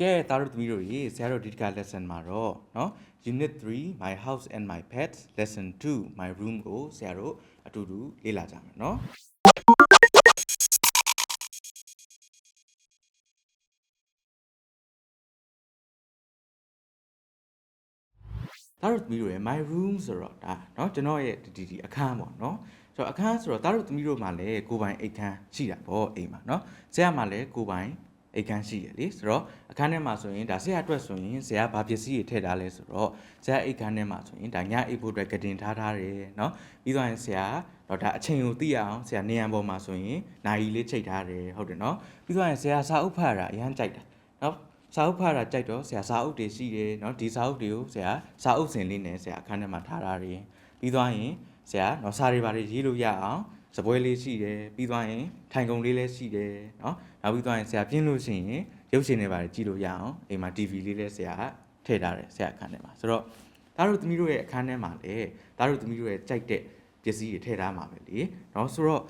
ကဲသားတို့သမီးတို့ရေဆရာတို့ဒီတစ်ခါ lesson မှာတော့เนาะ unit 3 my house and my pets lesson 2 my room ကိုဆရာတို့အတူတူလေ့လာကြမယ်เนาะသားတို့သမီးတို့ရဲ့ my room ဆိုတော့ဒါเนาะကျွန်တော်ရဲ့ဒီဒီဒီအခန်းပေါ့เนาะဆိုတော့အခန်းဆိုတော့သားတို့သမီးတို့မှာလည်းကိုယ်ပိုင်အိတ်ခန်းရှိတာပေါ့အိမ်မှာเนาะဆရာမှာလည်းကိုယ်ပိုင် အိတ်ခန်းရှိရလေဆိုတော့အခန်းထဲမှာဆိုရင်ဒါဆရာအတွက်ဆိုရင်ဆရာဘာပစ္စည်းတွေထည့်ထားလဲဆိုတော့ဆရာအိတ်ခန်းထဲမှာဆိုရင်ဒါညအိတ်ဖို့အတွက်ကတင်ထားထားတယ်เนาะပြီးတော့ရင်ဆရာတော့ဒါအချိန်ကိုသိရအောင်ဆရာနေရန်ပေါ်မှာဆိုရင်နိုင်ရီလေးချိန်ထားတယ်ဟုတ်တယ်เนาะပြီးတော့ရင်ဆရာစာအုပ်ဖတ်တာအရန်ကြိုက်တာเนาะ စာအုပ်ဖတ်တာကြိုက်တော့ဆရာစာအုပ်တွေရှိတယ်เนาะဒီစာအုပ်တွေကိုဆရာစာအုပ်စင်လေးနဲ့ဆရာအခန်းထဲမှာထားထားတယ်ပြီးသွားရင်ဆရာเนาะစာတွေဘာတွေရေးလို့ရအောင် စပွဲလေးရှိတယ်ပြီးသွားရင်ထိုင်ကုန်လေးလည်းရှိတယ်เนาะနောက်ပြီးသွားရင်ဆရာပြင်းလို့ရှိရင်ရုပ်ရှင်တွေဘာတွေကြည့်လို့ရအောင်အိမ်မှာ TV လေးလည်းဆရာထည့်ထားတယ်ဆရာအခန်းထဲမှာဆိုတော့သားတို့သမီးတို့ရဲ့အခန်းထဲမှာလည်းသားတို့သမီးတို့ရဲ့ကြိုက်တဲ့ပစ္စည်းတွေထည့်ထားမှာပဲလေเนาะဆိုတော့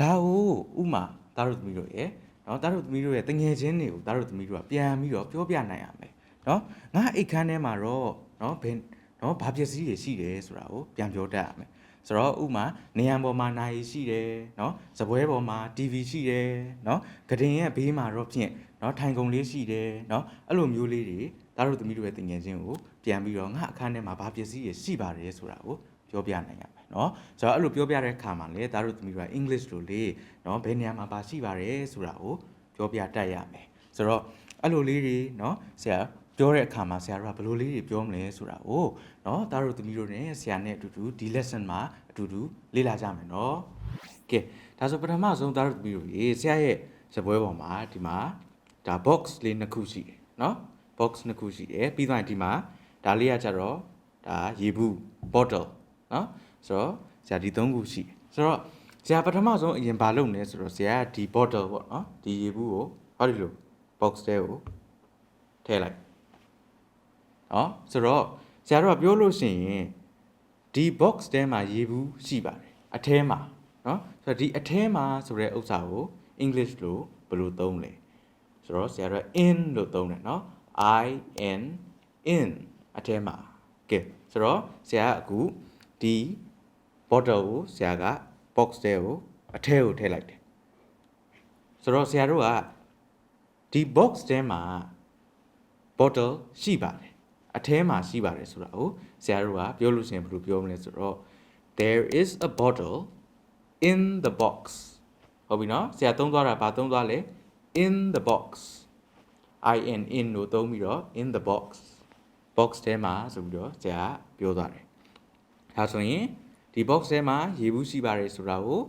ဒါကိုဥမာသားတို့သမီးတို့ရဲ့ เนาะတားတို့သမီးတို့ရဲ့တငယ်ချင်းတွေကိုတားတို့သမီးတို့ကပြန်ပြီးတော့ပြောပြနိုင်ရမယ်เนาะငါအိတ်ခမ်းထဲမှာတော့เนาะဘယ်เนาะဘာပစ္စည်းတွေရှိတယ်ဆိုတာကိုပြန်ပြောတတ်ရမယ် ဆိုတော့ဥမာနေရန်ပေါ်မှာနိုင်ရှိတယ်เนาะစပွဲပေါ်မှာ TV ရှိတယ်เนาะကတင်ရဲ့ဘေးမှာတော့ဖြင့်เนาะထိုင်ကုန်လေးရှိတယ်เนาะအဲ့လိုမျိုးလေးတွေတားတို့သမီးတို့ရဲ့တငယ်ချင်းကိုပြန်ပြီးတော့ငါအခန်းထဲမှာဘာပစ္စည်းတွေရှိပါတယ်ဆိုတာကိုပြောပြနိုင်ရမယ်เนาะဆိုတော့အဲ့လိုပြောပြတဲ့အခါမှာလေတားတို့သမီးတို့က English လိုလေးเนาะဘယ်နေရာမှာပါရှိပါတယ်ဆိုတာကို ပြောပြတတ်ရမယ်ဆိုတော့အဲ့လိုလေးတွေเนาะဆရာ ပြောတဲ့အခါမှာဆရာတို့ကဘယ်လိုလေးတွေပြောမလဲဆိုတာကိုเนาะသားတို့သမီးတို့ ਨੇ ဆရာနဲ့အတူတူဒီ lesson မှာအတူတူလေ့လာကြမယ်เนาะကဲဒါဆိုပထမဆုံးသားတို့သမီးတို့ရေဆရာရဲ့စပွဲပေါ်မှာဒီမှာဒါ box လေးနှစ်ခုရှိတယ်เนาะ box နှစ်ခုရှိတယ်ပြီးသွားရင်ဒီမှာဒါလေးကကြတော့ဒါရေဘူး bottle เนาะဆိုတော့ဆရာဒီသုံးခုရှိတယ်ဆိုတော့ ဆရာပထမဆုံးအရင်ဘာလုပ်လဲဆိုတော့ဆရာကဒီ bottle ပေါ့နော်ဒီရေဘူးကိုဟောဒီလို box ထဲကိုထည့်လိုက် နော်ဆိုတော့ဆရာတို့ကပြောလို့ရှိရင်ဒီ box ထဲမှာရေဘူးရှိပါတယ်အထဲမှာနော်ဆိုတော့ဒီအထဲမှာဆိုတဲ့ဥစ္စာကို English လို့ဘယ်လိုသုံးလဲဆိုတော့ဆရာတို့က in လို့သုံးတယ်နော် i n in အထဲမှာကဲဆိုတော့ဆရာကအခုဒီ bottle ကိုဆရာက box ထဲကိုအထဲကိုထည့်လိုက်တယ်ဆိုတော့ဆရာတို့ကဒီ box ထဲမှာ bottle ရှိပါတယ် အထဲမှာရှိပါတယ်ဆိုတာကိုဆရာတို့ကပြောလို့ရှိရင်ဘယ်လိုပြောမလဲဆိုတော့ there is a bottle in the box ဟုတ်ပြီနော်ဆရာသုံးသွားတာဘာသုံးသွားလဲ in the box i n in လို့သုံးပြီးတော့ in the box box ထဲမှာဆိုပြီးတော့ဆရာပြောသွားတယ်ဒါဆိုရင်ဒီ box ထဲမှာရေဘူးရှိပါတယ်ဆိုတာကို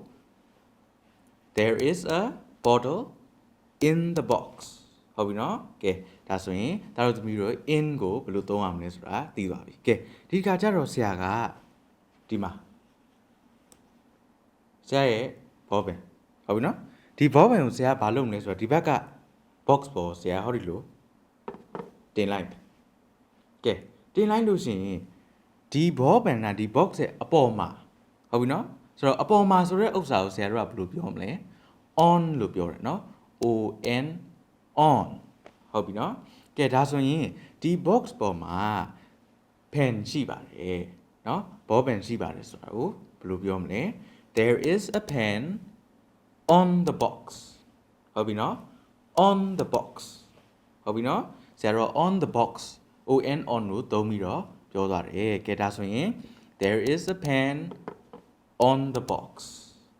there is a bottle in the box ဟုတ်ပြီနော်ကဲဒါဆိုရင်ဒါတို့သမီးတို့ in ကိုဘယ်လိုသုံးရမလဲဆိုတာသိသွားပြီကဲဒီခါကျတော့ဆရာကဒီမှာဆရာရဲ့ဘောပင်ဟုတ်ပြီနော်ဒီဘောပင်ကိုဆရာဘာလုပ်မလဲဆိုတော့ဒီဘက်က box ပေါ်ဆရာဟောဒီလိုတင်လိုက်မယ်ကဲတင်လိုက်လို့ရှိရင်ဒီဘောပင်ကဒီ box ရဲ့အပေါ်မှာဟုတ်ပြီနော်ဆိုတော့အပေါ်မှာဆိုတဲ့ဥစ္စာကိုဆရာတို့ကဘယ်လိုပြောမလဲ on လို့ပြောတယ်နော် o n on ဟုတ်ပြီနော်ကဲဒါဆိုရင်ဒီ box ပေါ်မှာ pen ရှိပါတယ်နော် ball pen ရှိပါတယ်ဆိုတာကိုဘယ်လိုပြောမလဲ there is a pen on the box ဟုတ်ပြီနော် on the box ဟုတ်ပြီနော်ဆရာတို့ on the box on on လို့သုံးပြီးတော့ပြောသွားတယ်ကဲဒါဆိုရင် there is a pen on the box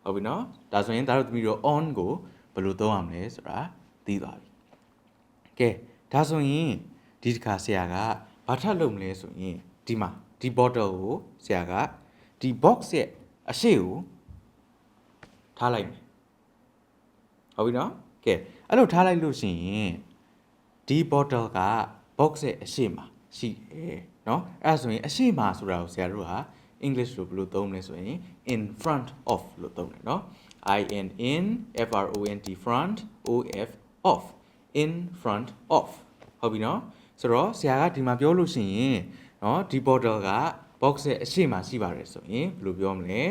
ဟုတ်ပြီနော်ဒါဆိုရင်ဒါတို့သမီးတို့ on ကိုဘယ်လိုသုံးရမလဲဆိုတာသိသွားပြီ ကဲဒါဆိုရင်ဒီတစ်ခါဆရာကဘာထပ်လုပ်မလဲဆိုရင်ဒီမှာဒီ bottle ကိုဆရာကဒီ box ရဲ့အရှိကိုထားလိုက်မယ်ဟုတ်ပြီနော်ကဲအဲ့လိုထားလိုက်လို့ရှိရင်ဒီ bottle က box ရဲ့အရှိမှာရှိတယ်နော်အဲ့ဆိုရင်အရှိမှာဆိုတာကိုဆရာတို့ဟာ English လို့ဘယ်လိုသုံးမလဲဆိုရင် in front of လို့သုံးတယ်နော် i n in f r o n t front o f off in front of ဟုတ်ပြီနော်ဆိုတော့ဆရာကဒီမှာပြောလို့ရှိရင်နော်ဒီ border က box ရဲ့အရှိမရှိပါတယ်ဆိုရင်ဘယ်လိုပြောမလဲ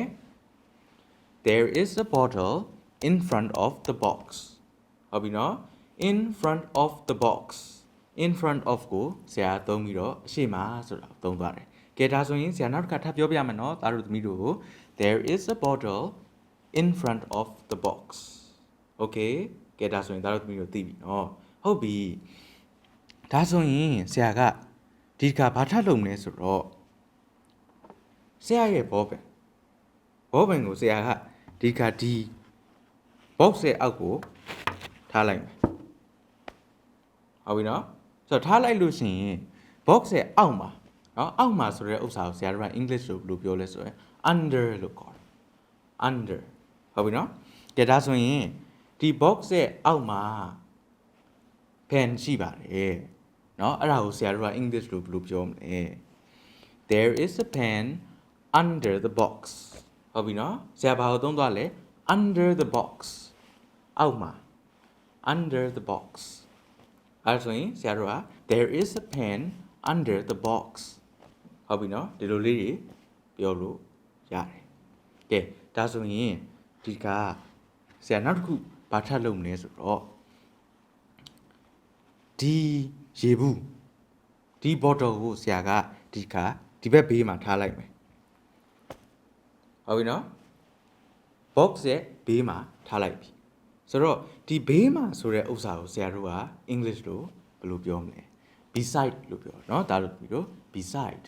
there is a bottle in front of the box ဟုတ်ပြီနော် in front of the box in front of ကိုဆရာသုံးပြီးတော့အရှိမဆိုတာသုံးသွားတယ်ကဲဒါဆိုရင်ဆရာနောက်တစ်ခါထပ်ပြောပြမယ်နော်သားတို့သမီးတို့ကို there is a bottle in front of the box okay ကဲဒါဆိုရင်သားတို့သမီးတို့သိပြီနော်ဟုတ်ပြီဒါဆိုရင်ဆရာကဒီကဘာထပ်လုပ်မလဲဆိုတော့ဆရာရဲ့ဘောပင်ဘောပင်ကိုဆရာကဒီကဒီ box ရဲ့အောက်ကိုထားလိုက်မယ်ဟုတ်ပြီနော်ဆိုတော့ထားလိုက်လို့ရှိရင် box ရဲ့အောက်မှာနော်အောက်မှာဆိုတဲ့ဥစ္စာကိုဆရာတို့က English လို့ဘယ်လိုပြောလဲဆိုရင် under လို့ခေါ်တယ် under ဟုတ်ပြီနော်ကြည့်ဒါဆိုရင် ဒီ box ရဲ့အောက်မှာ pen ရှိပါတယ်เนาะအဲ့ဒါကိုဆရာတို့က English လို့ဘယ်လိုပြောမလဲ There is a pen under the box ဟုတ်ပြီเนาะဆရာဘာကိုသုံးသွားလဲ under the box အောက်မှာ under the box အဲ့ဒါဆိုရင်ဆရာတို့က there is a pen under the box ဟုတ်ပြီเนาะဒီလိုလေးတွေပြောလို့ရတယ်ကဲဒါဆိုရင်ဒီကဆရာနောက်တစ်ခု ဘာထပ်လုပ်မလဲဆိုတော့ဒီရေဘူးဒီ bottle ကိုဆရာကဒီကဒီဘက်ဘေးမှာထားလိုက်မယ်ဟုတ်ပြီနော် box ရဲ့ဘေးမှာထားလိုက်ပြီဆိုတော့ဒီဘေးမှာဆိုတဲ့ဥစ္စာကိုဆရာတို့က English လို့ဘယ်လိုပြောမလဲ beside လို့ပြောเนาะဒါလို့ပြီးတော့ beside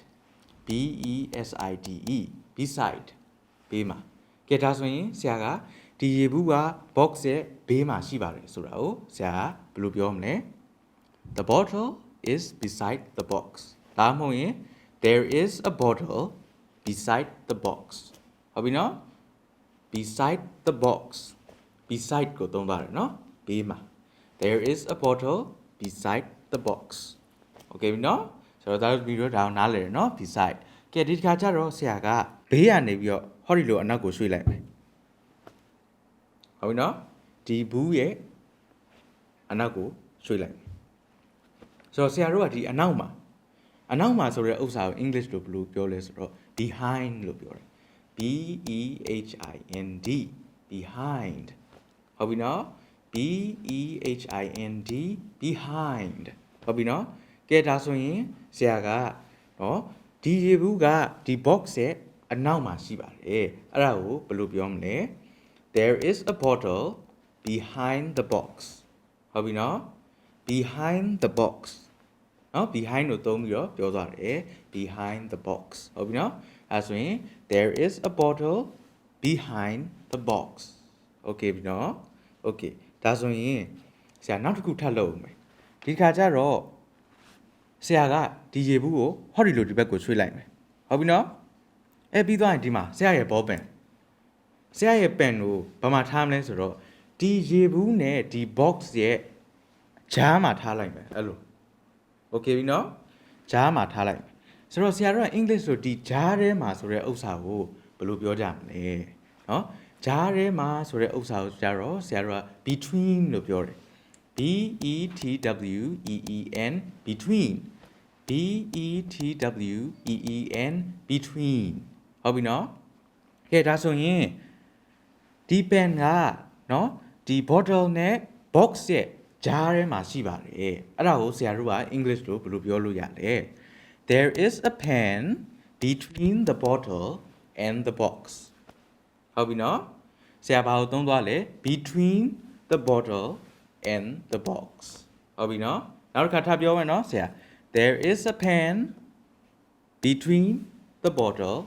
B E S I D E beside ဘေးမှာကဲဒါဆိုရင်ဆရာက ဒီရေဘူးက box ရဲ့ဘေးမှာရှိပါတယ်ဆိုတာကိုဆရာကဘယ်လိုပြောမလဲ The bottle is beside the box ဒါမှမဟုတ်ရင် there is a bottle beside the box ဟုတ်ပြီနော် beside the box beside ကိုသုံးပါတယ်နော်ဘေးမှာ there is a bottle beside the box okay ပြီနော်ဆိုတော့ဒါဗီဒီယိုဒါအောင်နားလည်ရနော် beside ကဲဒီတစ်ခါကျတော့ဆရာကဘေးကနေပြီးတော့ဟောဒီလိုအနောက်ကိုရွှေ့လိုက်မယ် ဟုတ်ပြီနော်ဒီဘူးရဲ့အနောက်ကိုရွှေ့လိုက်မယ်ဆိုတော့ဆရာတို့ကဒီအနောက်မှာအနောက်မှာဆိုတဲ့ဥစ္စာကို English လို့ဘယ်လိုပြောလဲဆိုတော့ behind လို့ပြောတယ် B E H I N D behind ဟုတ်ပြီနော် B E H I N D behind ဟုတ်ပြီနော်ကဲဒါဆိုရင်ဆရာကနော်ဒီရေဘူးကဒီ box ရဲ့အနောက်မှာရှိပါတယ်အဲ့ဒါကိုဘယ်လိုပြောမလဲ there is a bottle behind the box ဟုတ်ပြီနော် behind the box နော် behind ကိုသုံးပြီးတော့ပြောသွားတယ် behind the box ဟုတ်ပြီနော်အဲဆိုရင် there is a bottle behind the box okay ပြီနော် okay ဒါဆိုရင်ဆရာနောက်တစ်ခုထပ်လုပ်ဦးမယ်ဒီခါကျတော့ဆရာကဒီရေဘူးကိုဟောဒီလိုဒီဘက်ကိုရွှေ့လိုက်မယ်ဟုတ်ပြီနော်အဲပြီးသွားရင်ဒီမှာဆရာရဲ့ဘောပင် ဆရာရဲ့ပန်ကိုဘာမှထားမလဲဆိုတော့ဒီရေဘူးနဲ့ဒီ box ရဲ့ဂျားမှာထားလိုက်မယ်အဲ့လို okay ပြီနော်ဂျားမှာထားလိုက်မယ်ဆိုတော့ဆရာတို့က English ဆိုဒီဂျားထဲမှာဆိုတဲ့ဥစ္စာကိုဘယ်လိုပြောကြမလဲเนาะဂျားထဲမှာဆိုတဲ့ဥစ္စာကိုကြတော့ဆရာတို့က between လို့ပြောတယ် B E T W E E N between B E T W E E N between ဟုတ်ပြီနော်ကဲဒါဆိုရင် ဒီ pen ကเนาะဒီ bottle နဲ့ box ရဲ့ဂျားထဲမှာရှိပါတယ်အဲ့ဒါကိုဆရာတို့က English လို့ဘယ်လိုပြောလို့ရလဲ There is a pen between the bottle and the box ဟုတ်ပြီနော်ဆရာဘာကိုသုံးသွားလဲ between the bottle and the box ဟုတ်ပြီနော်နောက်တစ်ခါထပ်ပြောမယ်နော်ဆရာ There is a pen between the bottle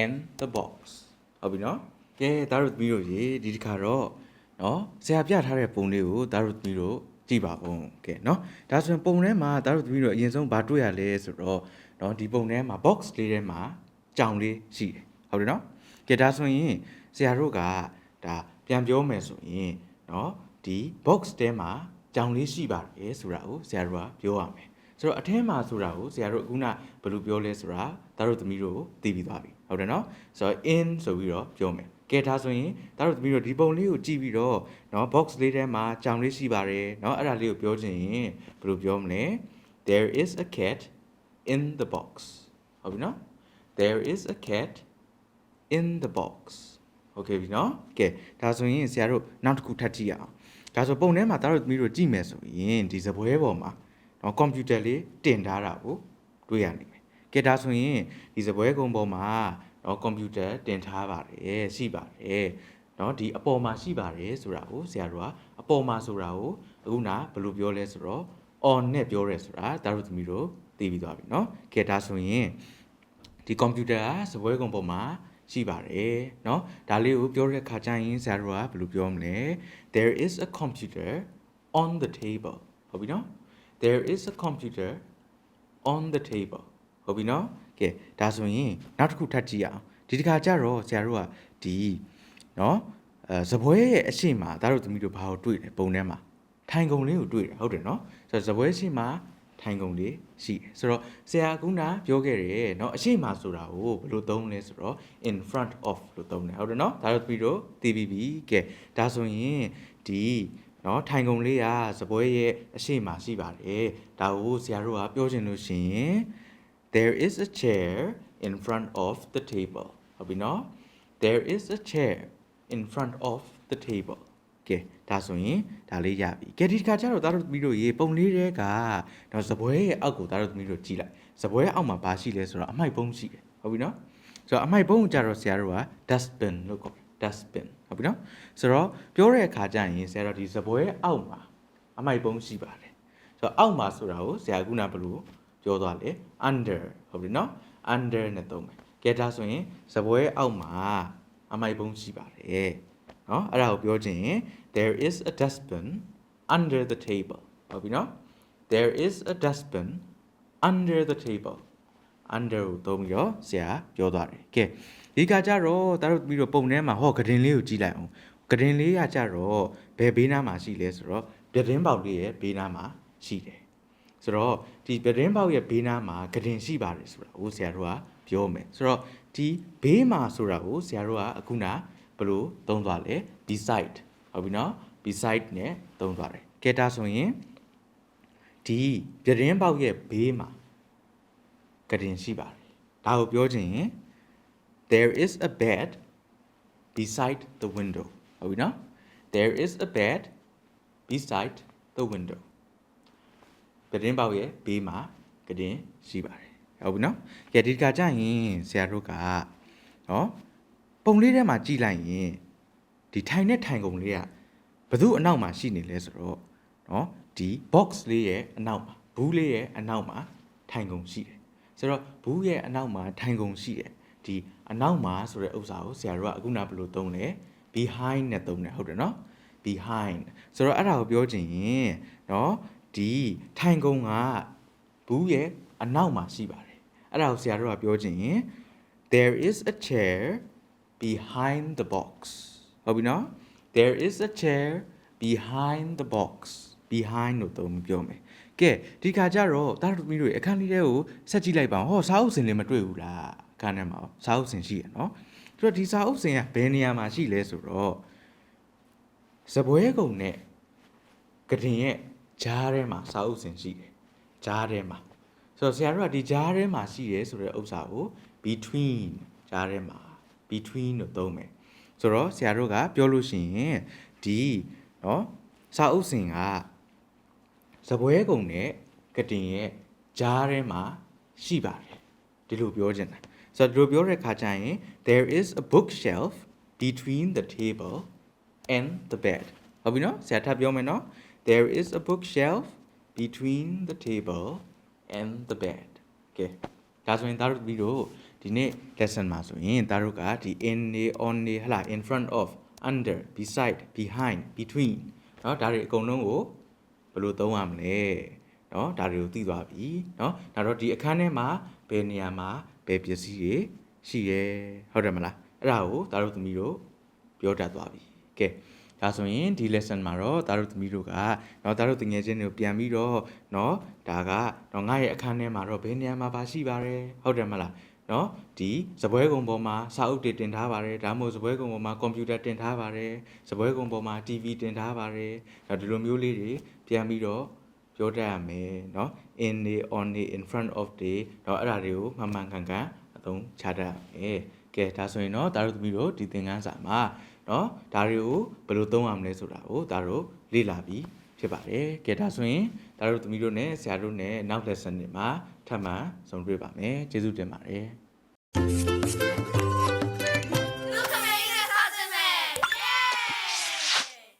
and the box ဟုတ်ပြီနော် ကဲဒါတို့သမီးတို့ရေဒီတစ်ခါတော့နော်ဆရာပြထားတဲ့ပုံလေးကိုဒါတို့သမီးတို့ကြည့်ပါဦးကဲနော်ဒါဆိုရင်ပုံထဲမှာဒါတို့သမီးတို့အရင်ဆုံးဘာတွေ့ရလဲဆိုတော့နော်ဒီပုံထဲမှာ box လေးထဲမှာကြောင်လေးရှိတယ်ဟုတ်တယ်နော်ကဲဒါဆိုရင်ဆရာတို့ကဒါပြန်ပြောမယ်ဆိုရင်နော်ဒီ box ထဲမှာကြောင်လေးရှိပါတယ်ဆိုတာကိုဆရာတို့ကပြောရမယ်ဆိုတော့အထဲမှာဆိုတာကိုဆရာတို့အခုနဘယ်လိုပြောလဲဆိုတာဒါတို့သမီးတို့သိပြီးသွားပြီဟုတ်တယ်နော်ဆိုတော့ in ဆိုပြီးတော့ပြောမယ် ကဲဒါဆိုရင်ဒါတို့သမီးတို့ဒီပုံလေးကိုကြည့်ပြီးတော့เนาะ box လေးထဲမှာကြောင်လေးရှိပါတယ်เนาะအဲ့ဒါလေးကိုပြောချင်ရင်ဘယ်လိုပြောမလဲ there is a cat in the box ဟုတ်ပြီနော် there is a cat in the box โอเคပြီနော်ကဲဒါဆိုရင်ဆရာတို့နောက်တစ်ခုထပ်ကြည့်ရအောင်ဒါဆိုပုံထဲမှာဒါတို့သမီးတို့ကြည့်မယ်ဆိုရင်ဒီဇပွဲပေါ်မှာ เนาะကွန်ပျူတာလေးတင်ထားတာကိုတွေ့ရနေမယ်ကဲဒါဆိုရင်ဒီစပွဲကုံပေါ်မှာ เนาะကွန်ပျူတာတင်ထားပါတယ်ရှိပါတယ်เนาะဒီအပေါ်မှာရှိပါတယ်ဆိုတာကိုဆရာတို့ကအပေါ်မှာဆိုတာကိုအခုနဘယ်လိုပြောလဲဆိုတော့ on နဲ့ပြောရဲဆိုတာဒါတို့သမီးတို့သိပြီးသွားပြီเนาะကဲဒါဆိုရင်ဒီကွန်ပျူတာကစပွဲကုံပေါ်မှာရှိပါတယ်เนาะဒါလေးကိုပြောတဲ့ခါကျရင်ဆရာတို့ကဘယ်လိုပြောမလဲ there is a computer on the table ဟုတ်ပြီเนาะ there is a computer on the table ဟုတ်ပြီเนาะ ကဲဒါဆိုရင်နောက်တစ်ခုထပ်ကြည့်အောင်ဒီတစ်ခါကျတော့ဆရာတို့ကဒီเนาะအဲဇပွဲရဲ့အရှိမဒါတို့သမီးတို့ဘာကိုတွေ့လဲပုံထဲမှာထိုင်ကုန်လေးကိုတွေ့တယ်ဟုတ်တယ်เนาะဆိုတော့ဇပွဲရှိမှာထိုင်ကုန်လေးရှိတယ်ဆိုတော့ဆရာကနာပြောခဲ့တယ်เนาะအရှိမဆိုတာကိုဘယ်လိုသုံးလဲဆိုတော့ in front of လို့သုံးတယ်ဟုတ်တယ်เนาะဒါတို့သမီးတို့သိပြီးပြီကဲဒါဆိုရင်ဒီเนาะထိုင်ကုန်လေးကဇပွဲရဲ့အရှိမရှိပါတယ်ဒါကိုဆရာတို့ကပြောချင်လို့ရှိရင် there is a chair in front of the table ဟုတ်ပြီနော် there is a chair in front of the table ကဲဒါဆိုရင်ဒါလေးရပြီကဲဒီတစ်ခါကျတော့သားတို့သမီးတို့ရေပုံလေးတဲ့ကတော့ဇပွဲရဲ့အောက်ကိုသားတို့သမီးတို့ကြည့်လိုက်ဇပွဲအောက်မှာဘာရှိလဲဆိုတော့အမိုက်ပုံးရှိတယ်ဟုတ်ပြီနော်ဆိုတော့အမိုက်ပုံးကိုကျတော့ဆရာတို့က dustbin လို့ခေါ်တယ် dustbin ဟုတ်ပြီနော်ဆိုတော့ပြောတဲ့အခါကျရင်ဆရာတို့ဒီဇပွဲအောက်မှာအမိုက်ပုံးရှိပါတယ်ဆိုတော့အောက်မှာဆိုတာကိုဆရာကခုနဘယ်လို ပြောသွားလေ under ဟုတ်ပြီနော် under နဲ့သုံးမယ်ကဲဒါဆိုရင်ဇပွဲအောက်မှာအမိုက်ပုံးရှိပါတယ်နော်အဲ့ဒါကိုပြောခြင်း there is a dustbin under the table ဟုတ်ပြီနော် there is a dustbin under the table under ကိုသုံးပြီးတော့ဆရာပြောသွားတယ်ကဲဒီကကြတော့တအားတို့ပြီးတော့ပုံထဲမှာဟောဂဒင်လေးကိုကြည့်လိုက်အောင်ဂဒင်လေးကကြတော့ဘယ်ဘေးနားမှာရှိလဲဆိုတော့ပြတင်းပေါက်လေးရဲ့ဘေးနားမှာရှိတယ် ဆိုတော့ဒီပြတင်းပေါက်ရဲ့ဘေးနားမှာဂရင်ရှိပါတယ်ဆိုတာကိုဆရာတို့ကပြောမယ်ဆိုတော့ဒီဘေးမှာဆိုတာကိုဆရာတို့ကအခုနဘယ်လိုသုံးသွားလဲ beside ဟုတ်ပြီနော် beside နဲ့သုံးသွားတယ်ကဲဒါဆိုရင်ဒီပြတင်းပေါက်ရဲ့ဘေးမှာကတင်ရှိပါတယ်ဒါကိုပြောချင်ရင် there is a bed beside the window ဟုတ်ပြီနော် there is a bed beside the window ပြတင်းပေါက်ရဲ့ဘေးမှာကတင်ရှိပါတယ်ဟုတ်ပြီနော်ကဲဒီကကြရင်ဆရာတို့ကနော်ပုံလေးထဲမှာကြည့်လိုက်ရင်ဒီထိုင်တဲ့ထိုင်ကုန်လေးကဘယ်သူအနောက်မှာရှိနေလဲဆိုတော့နော်ဒီ box လေးရဲ့အနောက်မှာဘူးလေးရဲ့အနောက်မှာထိုင်ကုန်ရှိတယ်ဆိုတော့ဘူးရဲ့အနောက်မှာထိုင်ကုန်ရှိတယ်ဒီအနောက်မှာဆိုတဲ့ဥစ္စာကိုဆရာတို့ကအခုနဘယ်လိုသုံးလဲ behind နဲ့သုံးတယ်ဟုတ်တယ်နော် behind ဆိုတော့အဲ့ဒါကိုပြောချင်ရင်နော် ဒီထိုင်ကုန်ကဘူးရဲ့အနောက်မှာရှိပါတယ်အဲ့ဒါကိုဆရာတို့ကပြောချင်ရင် there is a chair behind the box ဟုတ်ပြီနော် there is a chair behind the box behind လို့သုံးပြောမယ်ကဲဒီခါကျတော့တာတို့သမီးတို့အခန်းလေးတဲကိုဆက်ကြည့်လိုက်ပါဦးဟောစာအုပ်စင်လေးမတွေ့ဘူးလားအခန်းထဲမှာစာအုပ်စင်ရှိရနော်ဆိုတော့ဒီစာအုပ်စင်ကဘယ်နေရာမှာရှိလဲဆိုတော့စပွဲကုံနဲ့ကတင်ရဲ့ ဂျားထဲမှာစာအုပ်စင်ရှိတယ်ဂျားထဲမှာဆိုတော့ဆရာတို့ကဒီဂျားထဲမှာရှိရဲဆိုတဲ့ဥစ္စာကို between ဂျားထဲမှာ between လို့သုံးမယ်ဆိုတော့ဆရာတို့ကပြောလို့ရှိရင်ဒီเนาะစာအုပ်စင်ကစပွဲကုံနဲ့ကတင်ရဲ့ဂျားထဲမှာရှိပါတယ်ဒီလိုပြောချင်တာဆိုတော့ဒီလိုပြောတဲ့ခါကျရင် there is a bookshelf between the table and the bed ဟုတ်ပြီနော်ဆရာထပ်ပြောမယ်နော် there is a bookshelf between the table and the bed ကဲဒါဆိုရင်ဒါတို့ပြီးတော့ဒီနေ့ lesson မှာဆိုရင်ဒါတို့ကဒီ in နေ on နေဟလာ in front of under beside behind between เนาะဒါတွေအကုန်လုံးကိုဘယ်လိုသုံးရမလဲเนาะဒါတွေကိုသိသွားပြီเนาะဒါတော့ဒီအခန်းထဲမှာဘယ်နေရာမှာဘယ်ပစ္စည်းတွေရှိရဲဟုတ်တယ်မလားအဲ့ဒါကိုဒါတို့သမီးတို့ပြောတတ်သွားပြီကဲ ဒါဆိုရင်ဒီ lesson မှာတော့ဒါတို့သမီးတို့ကเนาะဒါတို့တငယ်ချင်းတွေကိုပြန်ပြီးတော့เนาะဒါကเนาะငါရဲ့အခန်းထဲမှာတော့ဘယ်နေရာမှာပါရှိပါရဲဟုတ်တယ်မလားနော်ဒီစပွဲကုံပေါ်မှာစာအုပ်တွေတင်ထားပါတယ်ဒါမှမဟုတ်စပွဲကုံပေါ်မှာကွန်ပျူတာတင်ထားပါတယ်စပွဲကုံပေါ်မှာ TV တင်ထားပါတယ်ဒါဒီလိုမျိုးလေးတွေပြန်ပြီးတော့ပြောတတ်ရမယ်เนาะ in နေ on နေ in front of တွေเนาะအဲ့ဒါတွေကိုမှန်မှန်ကန်ကန်အသုံးချတတ်ရမယ်ကဲဒါဆိုရင်เนาะဒါတို့သမီးတို့ဒီသင်ခန်းစာမှာ เนาะဒါတွေကိုဘယ်လိုသုံးရမလဲဆိုတာကိုဒါတို့လေ့လာပြီး ဖြစ်ပါတယ်ကဲဒါဆိုရင်ဒါတို့သမီးတို့နဲ့ဆရာတို့နဲ့နောက် lesson တွေမှာထပ်မံဆုံတွေ့ပါမယ်ကျေးဇူးတင်ပါတယ်